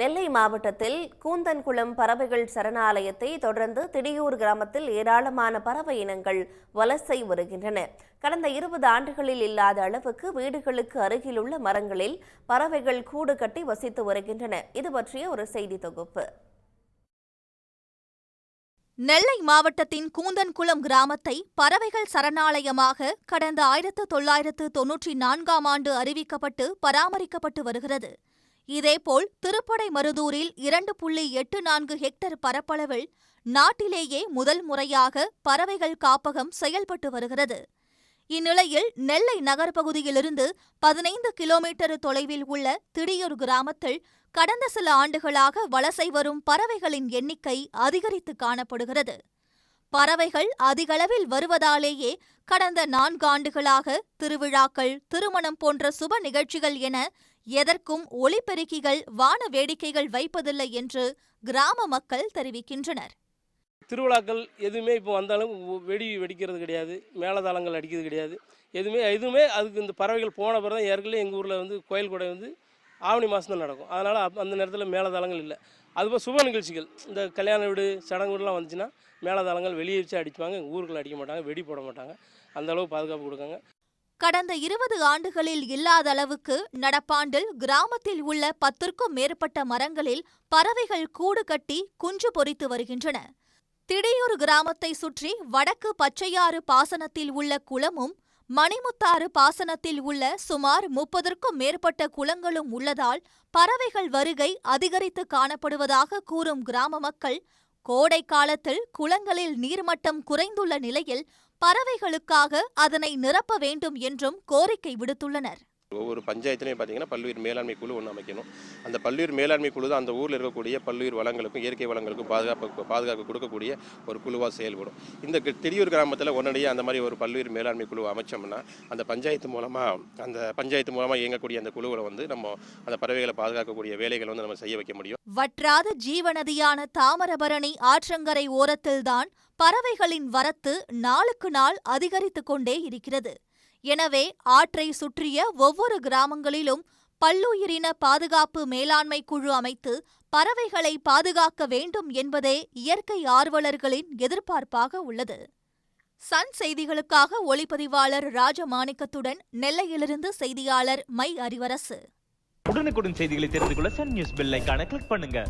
நெல்லை மாவட்டத்தில் கூந்தன்குளம் பறவைகள் சரணாலயத்தை தொடர்ந்து திடியூர் கிராமத்தில் ஏராளமான பறவை இனங்கள் வலசை வருகின்றன. கடந்த இருபது ஆண்டுகளில் இல்லாத அளவுக்கு வீடுகளுக்கு அருகிலுள்ள மரங்களில் பறவைகள் கூடு கட்டி வசித்து வருகின்றன. இது பற்றிய ஒரு செய்தி தொகுப்பு. நெல்லை மாவட்டத்தின் கூந்தன்குளம் கிராமத்தை பறவைகள் சரணாலயமாக கடந்த ஆயிரத்து தொள்ளாயிரத்து தொன்னூற்றி நான்காம் ஆண்டு அறிவிக்கப்பட்டு பராமரிக்கப்பட்டு வருகிறது. இதேபோல் திருப்படை மருதூரில் இரண்டு புள்ளி எட்டு நான்கு ஹெக்டர் பரப்பளவில் நாட்டிலேயே முதல் முறையாக பறவைகள் காப்பகம் செயல்பட்டு வருகிறது. இந்நிலையில் நெல்லை நகர்ப்பகுதியிலிருந்து பதினைந்து கிலோமீட்டர் தொலைவில் உள்ள திடியூர் கிராமத்தில் கடந்த சில ஆண்டுகளாக வலசை வரும் பறவைகளின் எண்ணிக்கை அதிகரித்து காணப்படுகிறது. பறவைகள் அதிகளவில் வருவதாலேயே கடந்த நான்காண்டுகளாக திருவிழாக்கள் திருமணம் போன்ற சுப நிகழ்ச்சிகள் என எதற்கும் ஒலிபெருக்கிகள் வான வேடிக்கைகள் வைப்பதில்லை என்று கிராம மக்கள் தெரிவிக்கின்றனர். திருவிழாக்கள் எதுவுமே இப்போ வந்தாலும் வெடி வெடிக்கிறது கிடையாது மேலதாளங்கள் அடிக்கிறது கிடையாது. எதுவுமே எதுவுமே அதுக்கு இந்த பறவைகள் போன பிறகு ஏற்கனவே எங்கள் ஊரில் வந்து கோயில் கொடை வந்து ஆவணி மாதம் தான் நடக்கும். அதனால் அப் அந்த நேரத்தில் மேளதாளங்கள் இல்லை. அதுபோல் சுப நிகழ்ச்சிகள். இந்த கல்யாண வீடு சடங்கு வீடுலாம் வந்துச்சுன்னா மேளதாளங்கள் வெளியே வச்சு அடிப்பாங்க. எங்கள் ஊருக்குள்ள அடிக்க மாட்டாங்க வெடி போட மாட்டாங்க. அந்த அளவு பாதுகாப்பு கொடுக்காங்க. கடந்த இருபது ஆண்டுகளில் இல்லாத அளவுக்கு நடப்பாண்டில் கிராமத்தில் உள்ள பத்திற்கும் மேற்பட்ட மரங்களில் பறவைகள் கூடு கட்டி குஞ்சு பொரித்து வருகின்றன. திடியூர் கிராமத்தை சுற்றி வடக்கு பச்சையாறு பாசனத்தில் உள்ள குளமும் மணிமுத்தாறு பாசனத்தில் உள்ள சுமார் முப்பதற்கும் மேற்பட்ட குளங்களும் உள்ளதால் பறவைகள் வருகை அதிகரித்து காணப்படுவதாக கூறும் கிராம மக்கள் கோடை காலத்தில் குளங்களில் நீர்மட்டம் குறைந்துள்ள நிலையில் பறவைகளுக்காக அதனை நிரப்ப வேண்டும் என்றும் கோரிக்கை விடுத்துள்ளனர். ஒவ்வொரு பஞ்சாயத்துலையும் பார்த்தீங்கன்னா பல்லுயிர் மேலாண்மை குழு ஒன்று அமைக்கணும். அந்த பல்லுயிர் மேலாண்மை குழு தான் அந்த ஊரில் இருக்கக்கூடிய பல்லுயிர் வளங்களுக்கும் இயற்கை வளங்களுக்கும் பாதுகாப்பு பாதுகாப்பு கொடுக்கக்கூடிய ஒரு குழுவாக செயல்படும். இந்த கி- திடியூர் கிராமத்தில் உடனடியாக அந்த மாதிரி ஒரு பல்லுயிர் மேலாண்மை குழு அமைச்சோம்னா அந்த பஞ்சாயத்து மூலமாக அந்த பஞ்சாயத்து மூலமாக இயங்கக்கூடிய அந்த குழுவில் வந்து நம்ம அந்த பறவைகளை பாதுகாக்கக்கூடிய வேலைகளை வந்து நம்ம செய்ய வைக்க முடியும். வற்றாத ஜீவநதியான தாமரபரணி ஆற்றங்கரை ஓரத்தில்தான் பறவைகளின் வரத்து நாளுக்கு நாள் அதிகரித்துக் கொண்டே இருக்கிறது. எனவே ஆற்றை சுற்றிய ஒவ்வொரு கிராமங்களிலும் பல்லுயிரின பாதுகாப்பு மேலாண்மை குழு அமைத்து பறவைகளை பாதுகாக்க வேண்டும் என்பதே இயற்கை ஆர்வலர்களின் எதிர்பார்ப்பாக உள்ளது. சன் செய்திகளுக்காக ஒளிப்பதிவாளர் ராஜமாணிக்கத்துடன் நெல்லையிலிருந்து செய்தியாளர் மை அறிவரசு உடனுக்குடன் செய்திகளை தெரிந்து கொள்ள சன் நியூஸ் பெல்லைக்கான கிளிக் பண்ணுங்க.